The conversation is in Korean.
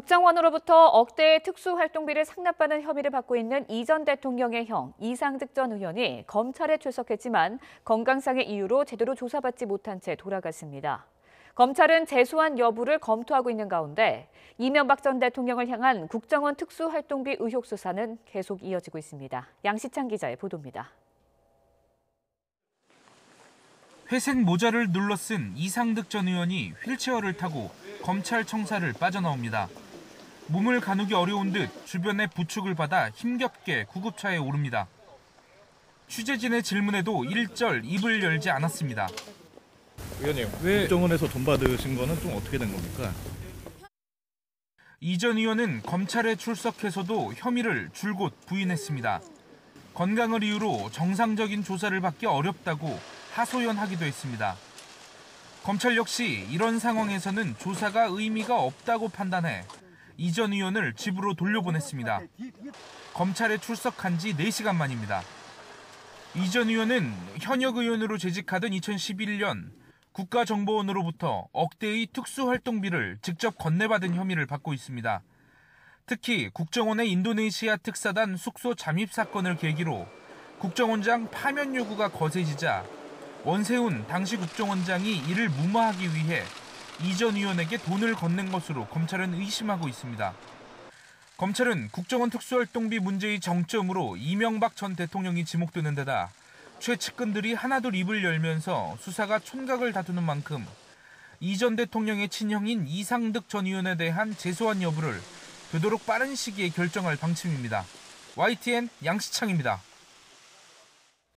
국정원으로부터 억대의 특수활동비를 상납받는 혐의를 받고 있는 이 전 대통령의 형 이상득 전 의원이 검찰에 출석했지만 건강상의 이유로 제대로 조사받지 못한 채 돌아갔습니다. 검찰은 재소환 여부를 검토하고 있는 가운데 이명박 전 대통령을 향한 국정원 특수활동비 의혹 수사는 계속 이어지고 있습니다. 양시창 기자의 보도입니다. 회색 모자를 눌러 쓴 이상득 전 의원이 휠체어를 타고 검찰 청사를 빠져나옵니다. 몸을 가누기 어려운 듯 주변의 부축을 받아 힘겹게 구급차에 오릅니다. 취재진의 질문에도 일절 입을 열지 않았습니다. 의원님, 왜 국정원에서 돈 받으신 거는 좀 어떻게 된 겁니까? 이전 의원은 검찰에 출석해서도 혐의를 줄곧 부인했습니다. 건강을 이유로 정상적인 조사를 받기 어렵다고 하소연하기도 했습니다. 검찰 역시 이런 상황에서는 조사가 의미가 없다고 판단해 이전 의원을 집으로 돌려보냈습니다. 검찰에 출석한 지 4시간 만입니다. 이전 의원은 현역 의원으로 재직하던 2011년 국가정보원으로부터 억대의 특수활동비를 직접 건네받은 혐의를 받고 있습니다. 특히 국정원의 인도네시아 특사단 숙소 잠입 사건을 계기로 국정원장 파면 요구가 거세지자 원세훈 당시 국정원장이 이를 무마하기 위해 이전 의원에게 돈을 건넨 것으로 검찰은 의심하고 있습니다. 검찰은 국정원 특수활동비 문제의 정점으로 이명박 전 대통령이 지목되는 데다 최측근들이 하나둘 입을 열면서 수사가 촌각을 다투는 만큼 이 전 대통령의 친형인 이상득 전 의원에 대한 재소환 여부를 되도록 빠른 시기에 결정할 방침입니다. YTN 양시창입니다.